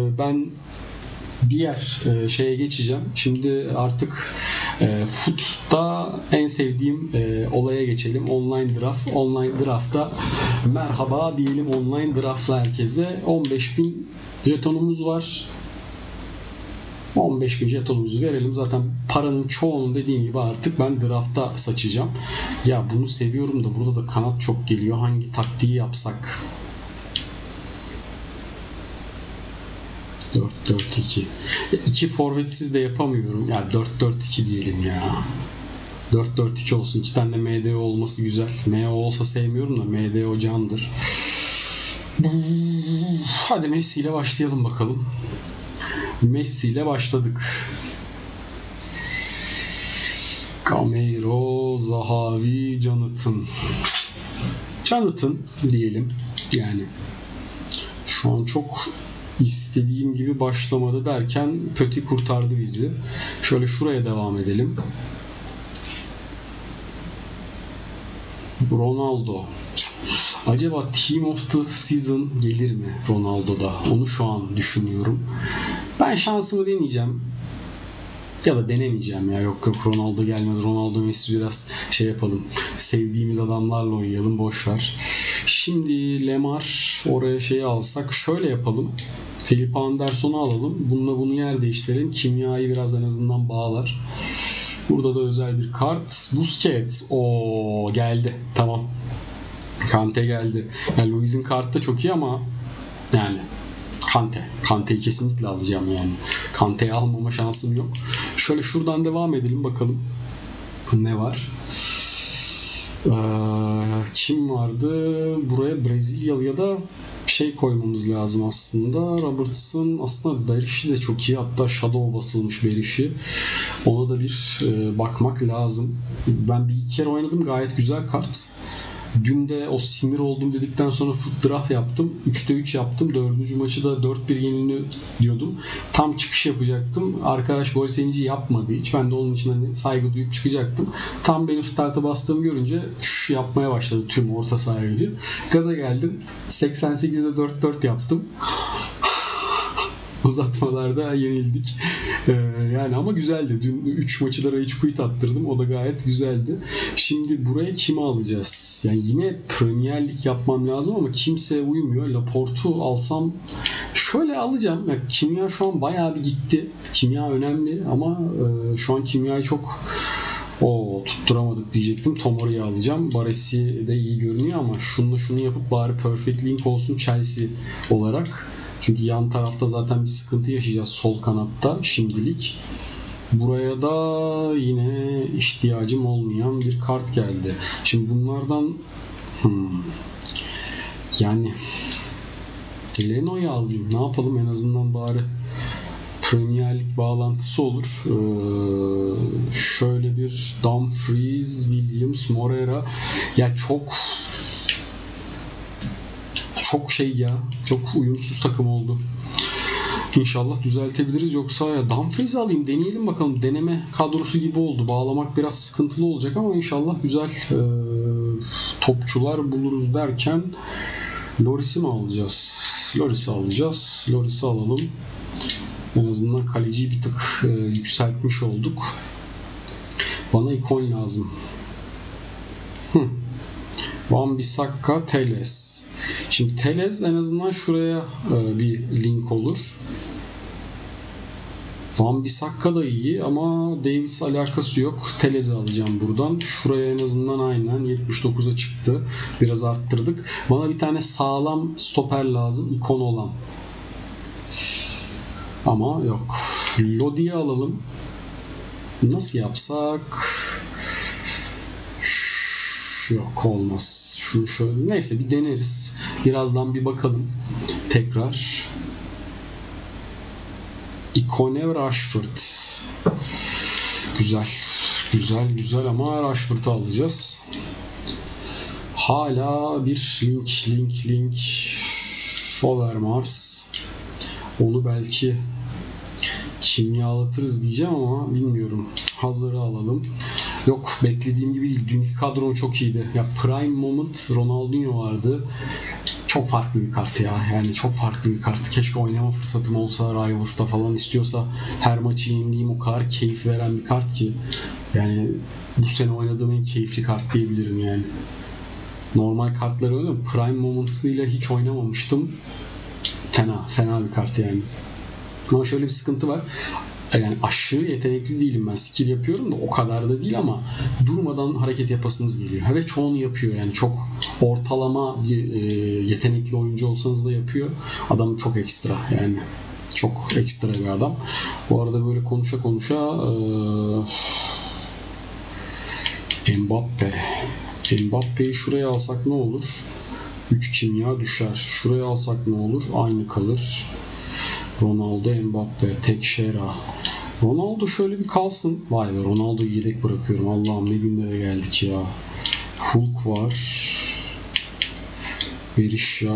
ben diğer e, şeye geçeceğim. Şimdi artık e, Foot'ta en sevdiğim e, olaya geçelim. Online draft. Online draftta merhaba diyelim online draftla herkese. 15.000 jetonumuz var. 15 bin jetonumuzu verelim. Zaten paranın çoğunu dediğim gibi artık ben draftta saçacağım. Ya bunu seviyorum da burada da kanat çok geliyor. Hangi taktiği yapsak? 4-4-2. İki forvetsiz de yapamıyorum. Ya 4-4-2 diyelim ya. 4-4-2 olsun. İki tane de MDO olması güzel. MO olsa sevmiyorum da MDO candır. Hadi Messi ile başlayalım bakalım. Messi ile başladık. Camero, Zahavi, Jonathan. Jonathan diyelim. Yani şu an çok istediğim gibi başlamadı derken Pöti kurtardı bizi. Şöyle şuraya devam edelim. Ronaldo. Acaba Team of the Season gelir mi Ronaldo'da? Onu şu an düşünüyorum. Ben şansımı deneyeceğim. Ya da denemeyeceğim ya. Yok yok Ronaldo gelmez. Ronaldo Messi biraz şey yapalım. Sevdiğimiz adamlarla oynayalım. Boş ver. Şimdi Lemar oraya şeyi alsak şöyle yapalım. Felipe Anderson'u alalım. Bununla bunu yer değiştirelim. Kimyayı biraz en azından bağlar. Burada da özel bir kart. Busquets. o geldi. Tamam. Kante geldi. Yani Luis'in kartı da çok iyi ama yani Kante. Kante'yi kesinlikle alacağım yani. Kante'yi almama şansım yok. Şöyle şuradan devam edelim bakalım. Ne var? Ee, kim vardı? Buraya Brezilyalı ya da şey koymamız lazım aslında. Robertson aslında Beriş'i de çok iyi. Hatta Shadow basılmış Beriş'i. Ona da bir e, bakmak lazım. Ben bir iki kere oynadım. Gayet güzel kart. Dün de o sinir oldum dedikten sonra foot draft yaptım. 3'te 3 yaptım. 4. maçı da 4-1 yeniliyor diyordum. Tam çıkış yapacaktım. Arkadaş gol sevinci yapmadı hiç. Ben de onun için hani saygı duyup çıkacaktım. Tam benim starta bastığımı görünce şş yapmaya başladı tüm orta sahaya. Gaza geldim. 88'de 4-4 yaptım. Uzatmalarda yenildik. Ee, yani ama güzeldi. Dün 3 maçı da Rage Quit attırdım. O da gayet güzeldi. Şimdi buraya kimi alacağız? Yani yine Premier Lig yapmam lazım ama kimseye uymuyor. Laporte'u alsam şöyle alacağım. Yani kimya şu an bayağı bir gitti. Kimya önemli ama e, şu an kimyayı çok o tutturamadık diyecektim. Tomori'yi alacağım. Baresi de iyi görünüyor ama şunu şunu yapıp bari Perfect Link olsun Chelsea olarak. Çünkü yan tarafta zaten bir sıkıntı yaşayacağız sol kanatta şimdilik. Buraya da yine ihtiyacım olmayan bir kart geldi. Şimdi bunlardan hmm, yani Leno'yu alayım. Ne yapalım en azından bari Premier Lig bağlantısı olur. Ee, şöyle bir Dumfries, Williams, Moreira ya çok çok şey ya. Çok uyumsuz takım oldu. İnşallah düzeltebiliriz. Yoksa ya Dumfries'i alayım deneyelim bakalım. Deneme kadrosu gibi oldu. Bağlamak biraz sıkıntılı olacak ama inşallah güzel e, topçular buluruz derken Loris'i mi alacağız? Loris'i alacağız. Loris'i alalım. En azından kaleciyi bir tık e, yükseltmiş olduk. Bana ikon lazım. Van Bissaka, Teles. Şimdi Teles en azından şuraya e, bir link olur. Van Bissaka da iyi ama Davis alakası yok. Telez'i alacağım buradan. Şuraya en azından aynen 79'a çıktı. Biraz arttırdık. Bana bir tane sağlam stoper lazım. ikon olan. Ama yok. Lodi'yi alalım. Nasıl yapsak? Yok olmaz. Şunu şöyle. Neyse bir deneriz. Birazdan bir bakalım. Tekrar. Ikone Rashford. Güzel. Güzel güzel ama Rashford'u alacağız. Hala bir link link link Overmars. Onu belki kimyalatırız diyeceğim ama bilmiyorum. Hazırı alalım. Yok beklediğim gibi değil. Dünkü kadron çok iyiydi. Ya Prime Moment Ronaldinho vardı. Çok farklı bir kart ya. Yani çok farklı bir kart. Keşke oynama fırsatım olsa Rivals'ta falan istiyorsa her maçı yendiğim o kadar keyif veren bir kart ki. Yani bu sene oynadığım en keyifli kart diyebilirim yani. Normal kartları öyle mi? Prime Moments'ıyla hiç oynamamıştım. Fena, fena bir kart yani. Ama şöyle bir sıkıntı var. Yani aşırı yetenekli değilim ben. Skill yapıyorum da o kadar da değil ama durmadan hareket yapasınız geliyor. Ve çoğunu yapıyor yani. Çok ortalama bir e, yetenekli oyuncu olsanız da yapıyor. Adam çok ekstra yani. Çok ekstra bir adam. Bu arada böyle konuşa konuşa e, Mbappe Mbappe'yi şuraya alsak ne olur? 3 kimya düşer. Şuraya alsak ne olur? Aynı kalır. Ronaldo, Mbappe, Tekşera. Ronaldo şöyle bir kalsın. Vay be Ronaldo'yu yedek bırakıyorum. Allah'ım ne günlere geldik ya. Hulk var. Berisha.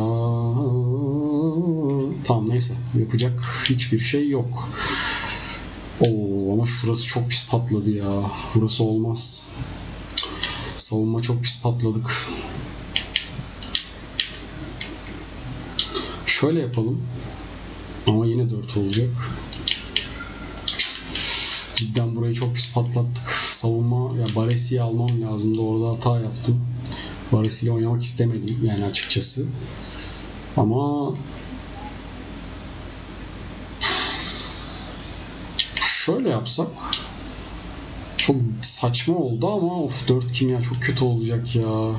Tamam neyse. Yapacak hiçbir şey yok. Oo ama şurası çok pis patladı ya. Burası olmaz. Savunma çok pis patladık. Şöyle yapalım. Ama yine 4 olacak. Cidden burayı çok pis patlattık. Savunma ya Baresi'yi almam lazımdı. Orada hata yaptım. Baresi'yle oynamak istemedim yani açıkçası. Ama şöyle yapsak çok saçma oldu ama of 4 kimya çok kötü olacak ya.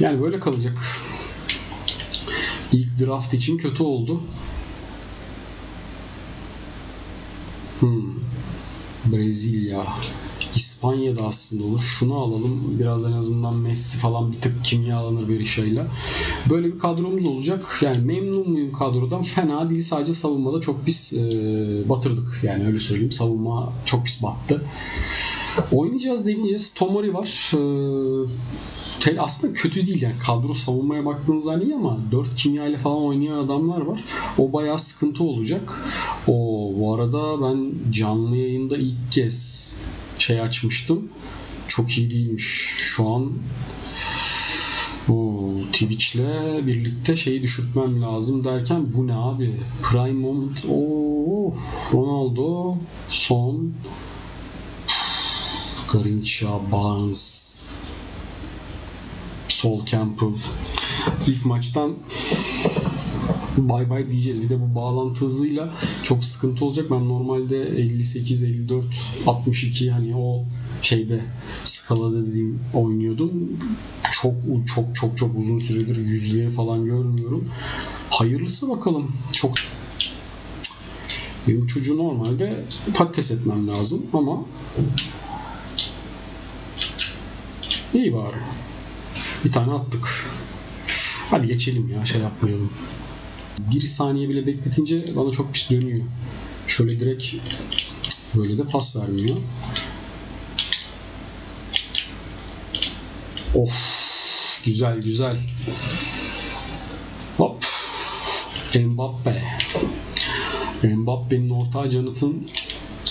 Yani böyle kalacak. İlk draft için kötü oldu. Hmm. Brezilya. İspanya'da aslında olur. Şunu alalım. Biraz en azından Messi falan bir tık kimyalanır Berisha'yla. Böyle bir kadromuz olacak. Yani memnun muyum kadrodan? Fena değil. Sadece savunmada çok pis e, batırdık. Yani öyle söyleyeyim. Savunma çok pis battı. Oynayacağız deneyeceğiz. Tomori var. Ee, aslında kötü değil yani. Kadro savunmaya baktığınız zaman iyi ama 4 kimya ile falan oynayan adamlar var. O bayağı sıkıntı olacak. O bu arada ben canlı yayında ilk kez şey açmıştım. Çok iyi değilmiş. Şu an o Twitch'le birlikte şeyi düşürtmem lazım derken bu ne abi? Prime Moment. Oo, Ronaldo son Garincha, Barnes, Sol Campbell. İlk maçtan bay bay diyeceğiz. Bir de bu bağlantı hızıyla çok sıkıntı olacak. Ben normalde 58, 54, 62 hani o şeyde skalada dediğim oynuyordum. Çok çok çok çok uzun süredir yüzleri falan görmüyorum. Hayırlısı bakalım. Çok benim çocuğu normalde patates etmem lazım ama İyi bari. Bir tane attık. Hadi geçelim ya şey yapmayalım. Bir saniye bile bekletince bana çok pis dönüyor. Şöyle direkt böyle de pas vermiyor. Of güzel güzel. Hop. Mbappe. Mbappe'nin ortağı Jonathan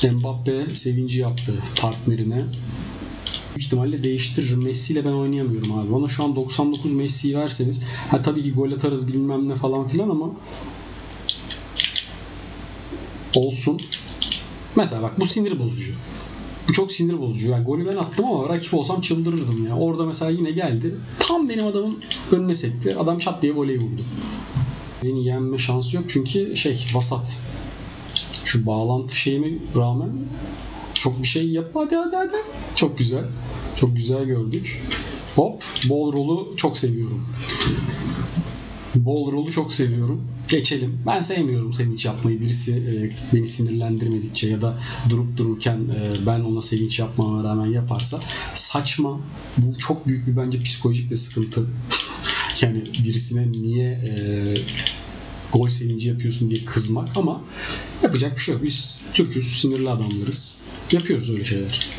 Mbappe sevinci yaptı partnerine büyük ihtimalle değiştiririm. Messi ile ben oynayamıyorum abi. Bana şu an 99 Messi'yi verseniz ha tabii ki gol atarız bilmem ne falan filan ama olsun. Mesela bak bu sinir bozucu. Bu çok sinir bozucu. Yani golü ben attım ama rakip olsam çıldırırdım ya. Orada mesela yine geldi. Tam benim adamın önüne sekti. Adam çat diye voleyi vurdu. Beni yenme şansı yok çünkü şey vasat. Şu bağlantı şeyime rağmen çok bir şey yap. Hadi hadi hadi. Çok güzel. Çok güzel gördük. Hop. Bol rolü çok seviyorum. Bol rolü çok seviyorum. Geçelim. Ben sevmiyorum sevinç yapmayı. Birisi e, beni sinirlendirmedikçe ya da durup dururken e, ben ona sevinç yapmama rağmen yaparsa saçma. Bu çok büyük bir bence psikolojik de sıkıntı. yani birisine niye e, gol sevinci yapıyorsun diye kızmak ama yapacak bir şey yok. Biz Türk'üz, sinirli adamlarız. Yapıyoruz öyle şeyler.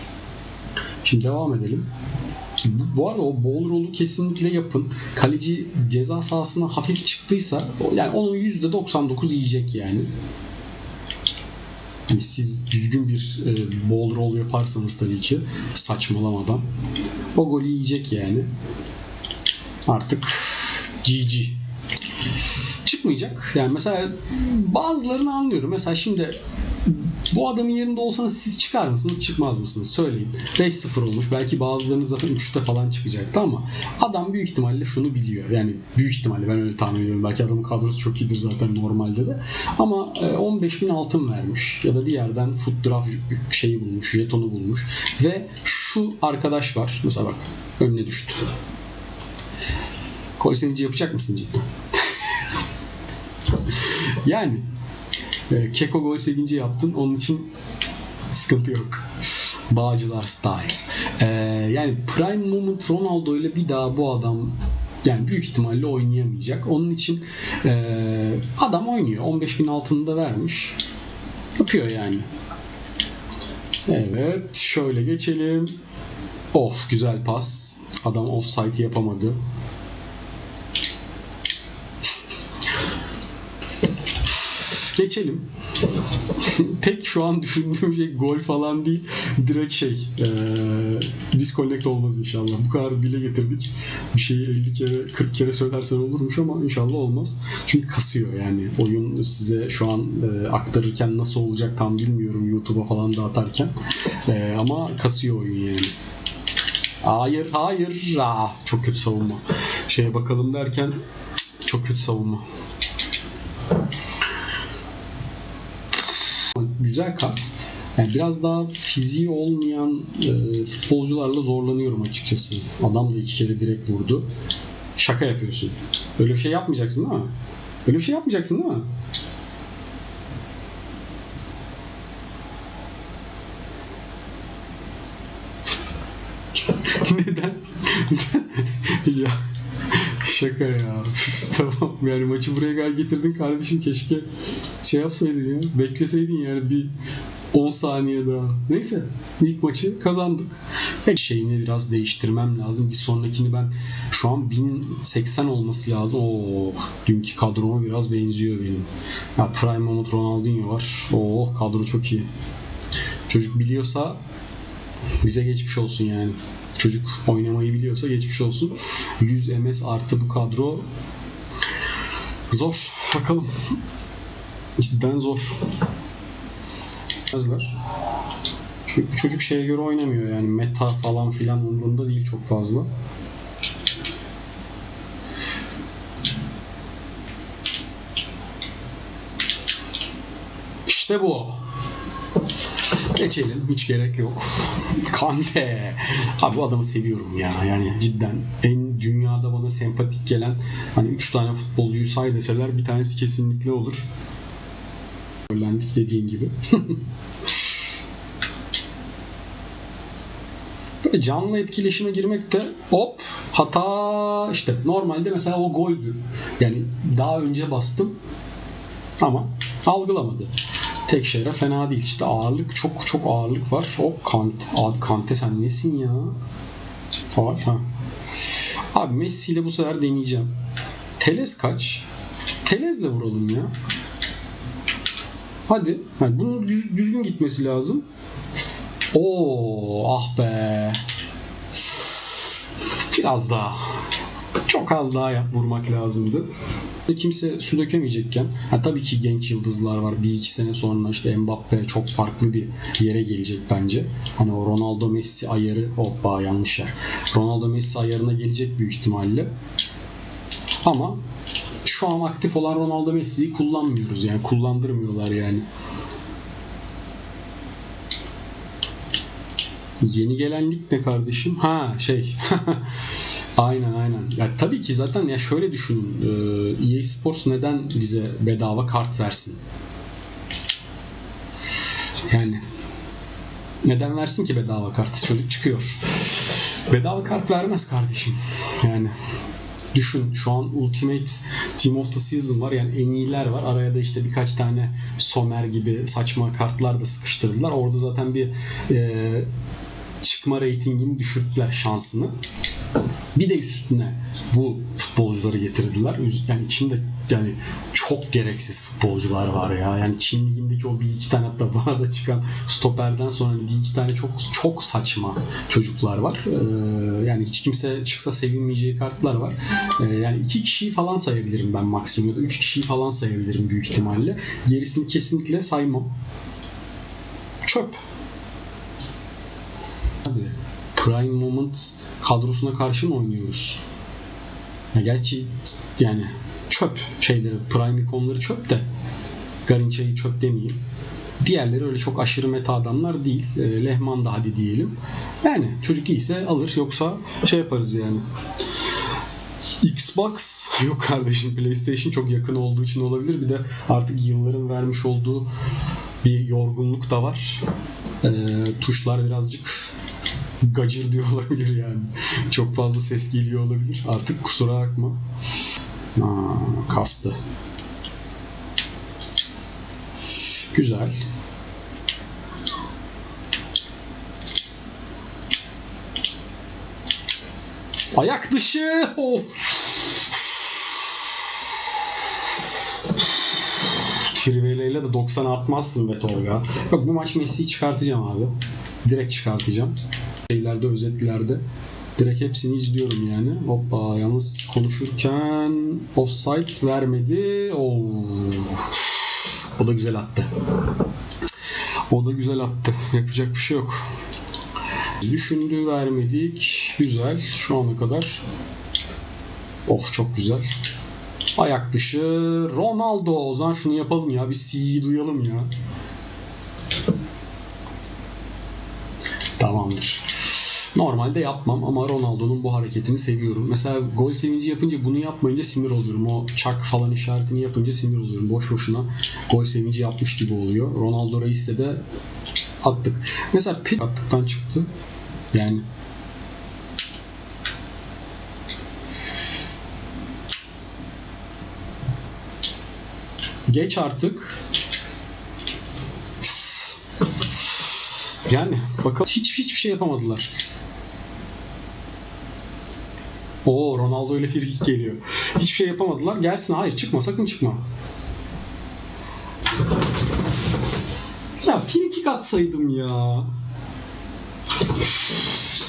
Şimdi devam edelim. Bu arada o bol rolü kesinlikle yapın. Kaleci ceza sahasına hafif çıktıysa yani onun %99 yiyecek yani. Yani siz düzgün bir e, ball roll yaparsanız tabii ki saçmalamadan o golü yiyecek yani. Artık GG çıkmayacak. Yani mesela bazılarını anlıyorum. Mesela şimdi bu adamın yerinde olsanız siz çıkar mısınız çıkmaz mısınız söyleyin. 5-0 olmuş belki bazılarınız zaten 3'te falan çıkacaktı ama adam büyük ihtimalle şunu biliyor. Yani büyük ihtimalle ben öyle tahmin ediyorum. Belki adamın kadrosu çok iyidir zaten normalde de. Ama 15 bin altın vermiş ya da bir yerden foot draft şeyi bulmuş, jetonu bulmuş ve şu arkadaş var. Mesela bak önüne düştü. Kolsenici yapacak mısın cidden? yani e, Keko gol sevinci yaptın. Onun için sıkıntı yok. Bağcılar style. E, yani prime moment Ronaldo ile bir daha bu adam yani büyük ihtimalle oynayamayacak. Onun için e, adam oynuyor. 15 bin altını da vermiş. Yapıyor yani. Evet. Şöyle geçelim. Of güzel pas. Adam offside yapamadı. Geçelim. Tek şu an düşündüğüm şey gol falan değil. Direkt şey e, disconnect olmaz inşallah. Bu kadar dile getirdik. Bir şeyi 50 kere 40 kere söylersen olurmuş ama inşallah olmaz. Çünkü kasıyor yani. Oyun size şu an e, aktarırken nasıl olacak tam bilmiyorum YouTube'a falan da atarken. E, ama kasıyor oyun yani. Hayır hayır. Ah, çok kötü savunma. Şeye bakalım derken çok kötü savunma. Güzel kart. Yani biraz daha fiziği olmayan e, futbolcularla zorlanıyorum açıkçası. Adam da iki kere direkt vurdu. Şaka yapıyorsun. Öyle bir şey yapmayacaksın değil mi? Öyle bir şey yapmayacaksın değil mi? Neden? ya Şaka ya. tamam yani maçı buraya kadar getirdin kardeşim keşke şey yapsaydın ya. Bekleseydin yani bir 10 saniye daha. Neyse ilk maçı kazandık. Peki şeyini biraz değiştirmem lazım. Bir sonrakini ben şu an 1080 olması lazım. Oo, dünkü kadroma biraz benziyor benim. Ya Prime Moment Ronaldinho var. Oo kadro çok iyi. Çocuk biliyorsa bize geçmiş olsun yani. Çocuk oynamayı biliyorsa geçmiş olsun. 100 MS artı bu kadro zor. Bakalım. Cidden zor. Çünkü çocuk şeye göre oynamıyor yani meta falan filan umurunda değil çok fazla. İşte bu. Geçelim. Hiç gerek yok. Kante. Abi bu adamı seviyorum ya. Yani cidden en dünyada bana sempatik gelen hani 3 tane futbolcuyu say deseler bir tanesi kesinlikle olur. Öğrendik dediğin gibi. Böyle canlı etkileşime girmek de hop hata işte normalde mesela o goldü. Yani daha önce bastım ama algılamadı. Tek şehre fena değil. İşte ağırlık çok çok ağırlık var. O Kante, abi Kante sen nesin ya? Faal ha. Abi Messi ile bu sefer deneyeceğim. Teles kaç? Teles'le vuralım ya. Hadi. Yani bunun düz, düzgün gitmesi lazım. Oo, ah be. Biraz daha. Çok az daha vurmak lazımdı kimse su dökemeyecekken ha tabii ki genç yıldızlar var. Bir iki sene sonra işte Mbappe çok farklı bir yere gelecek bence. Hani o Ronaldo Messi ayarı hoppa yanlış yer. Ronaldo Messi ayarına gelecek büyük ihtimalle. Ama şu an aktif olan Ronaldo Messi'yi kullanmıyoruz yani kullandırmıyorlar yani. Yeni gelen lig ne kardeşim? Ha şey Aynen aynen. Ya tabii ki zaten ya şöyle düşünün. EA e Sports neden bize bedava kart versin? Yani neden versin ki bedava kart? Çocuk çıkıyor. Bedava kart vermez kardeşim. Yani düşün şu an Ultimate Team of the Season var yani en iyiler var. Araya da işte birkaç tane Somer gibi saçma kartlar da sıkıştırdılar. Orada zaten bir e, çıkma reytingini düşürttüler şansını. Bir de üstüne bu futbolcuları getirdiler. Yani içinde yani çok gereksiz futbolcular var ya. Yani Çin ligindeki o bir iki tane hatta bana da çıkan stoperden sonra bir iki tane çok çok saçma çocuklar var. Ee, yani hiç kimse çıksa sevinmeyeceği kartlar var. Ee, yani iki kişiyi falan sayabilirim ben maksimum ya da üç kişiyi falan sayabilirim büyük ihtimalle. Gerisini kesinlikle saymam. Çöp. Abi Prime Moment kadrosuna karşı mı oynuyoruz? Ya gerçi yani çöp şeyleri, Prime ikonları çöp de Garinça'yı çöp demeyeyim. Diğerleri öyle çok aşırı meta adamlar değil. E, Lehman da hadi diyelim. Yani çocuk iyiyse alır yoksa şey yaparız yani. Xbox yok kardeşim PlayStation çok yakın olduğu için olabilir. Bir de artık yılların vermiş olduğu bir yorgunluk da var. E, tuşlar birazcık gacır diyor olabilir yani. Çok fazla ses geliyor olabilir. Artık kusura bakma. Kastı. Güzel. Ayak dışı. Of. Trivela de 90 atmazsın be Tolga. Yok bu maç Messi'yi çıkartacağım abi. Direkt çıkartacağım. Şeylerde özetlerde. Direkt hepsini izliyorum yani. Hoppa yalnız konuşurken offside vermedi. Oo. O da güzel attı. O da güzel attı. Yapacak bir şey yok. Düşündü vermedik. Güzel. Şu ana kadar. Of çok güzel. Ayak dışı. Ronaldo. O zaman şunu yapalım ya. Bir C'yi duyalım ya. Tamamdır. Normalde yapmam ama Ronaldo'nun bu hareketini seviyorum. Mesela gol sevinci yapınca bunu yapmayınca sinir oluyorum. O çak falan işaretini yapınca sinir oluyorum. Boş boşuna gol sevinci yapmış gibi oluyor. Ronaldo Reis'te de attık. Mesela Pit attıktan çıktı. Yani Geç artık. Yani bakalım hiç hiçbir şey yapamadılar. O Ronaldo ile frikik geliyor. Hiçbir şey yapamadılar. Gelsin hayır çıkma sakın çıkma. Ya frikik atsaydım ya.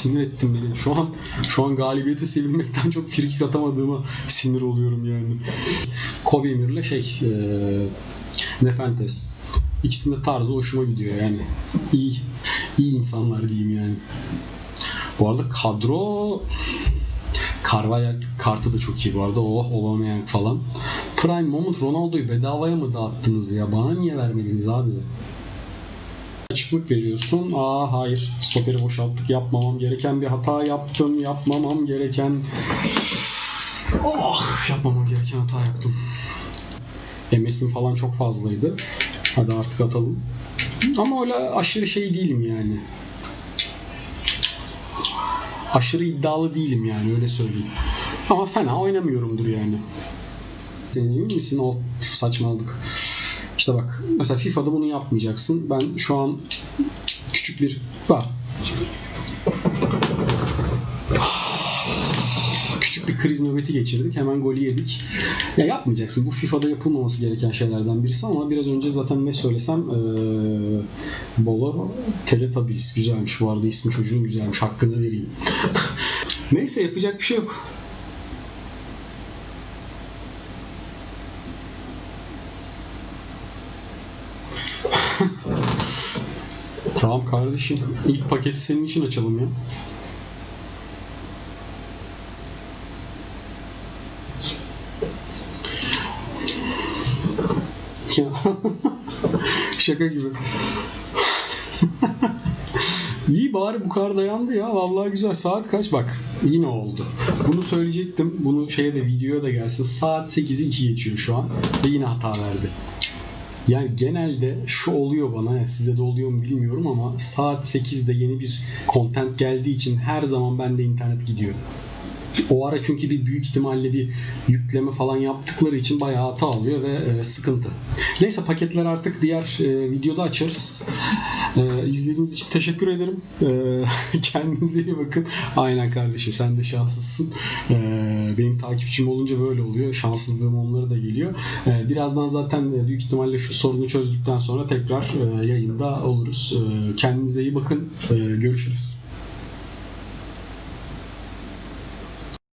Sinir ettim beni. Şu an şu an galibiyete sevinmekten çok frikik atamadığıma sinir oluyorum yani. Kobe Emir'le şey e, Nefentes. İkisinin de tarzı hoşuma gidiyor yani. İyi, iyi insanlar diyeyim yani. Bu arada kadro Carvajal kartı da çok iyi bu arada. Oh Aubameyang falan. Prime Moment Ronaldo'yu bedavaya mı dağıttınız ya? Bana niye vermediniz abi? Açıklık veriyorsun. Aa hayır. Stoperi boşalttık. Yapmamam gereken bir hata yaptım. Yapmamam gereken Oh, yapmamam gereken hata yaptım. MS'in falan çok fazlaydı. Hadi artık atalım. Ama öyle aşırı şey değilim yani. Aşırı iddialı değilim yani öyle söyleyeyim. Ama fena oynamıyorumdur yani. Sen emin misin o saçmalık? İşte bak mesela FIFA'da bunu yapmayacaksın. Ben şu an küçük bir bak küçük bir kriz nöbeti geçirdik. Hemen golü yedik. Ya yapmayacaksın. Bu FIFA'da yapılmaması gereken şeylerden birisi ama biraz önce zaten ne söylesem ee, Bolo Teletubbies güzelmiş. Bu arada ismi çocuğun güzelmiş. Hakkını vereyim. Neyse yapacak bir şey yok. Tamam kardeşim. İlk paketi senin için açalım ya. Ya. Şaka gibi. İyi bari bu kadar dayandı ya. Vallahi güzel. Saat kaç? Bak yine oldu. Bunu söyleyecektim. Bunu şeye de videoya da gelsin. Saat 8'i 2 geçiyor şu an. Ve yine hata verdi. Yani genelde şu oluyor bana, yani size de oluyor mu bilmiyorum ama saat 8'de yeni bir content geldiği için her zaman bende internet gidiyor. O ara çünkü bir büyük ihtimalle bir yükleme falan yaptıkları için bayağı hata alıyor ve e, sıkıntı. Neyse paketler artık diğer e, videoda açarız. E, izlediğiniz için teşekkür ederim. E, kendinize iyi bakın. Aynen kardeşim sen de şanslısın. E, benim takipçim olunca böyle oluyor. Şanssızlığım onlara da geliyor. E, birazdan zaten e, büyük ihtimalle şu sorunu çözdükten sonra tekrar e, yayında oluruz. E, kendinize iyi bakın. E, görüşürüz.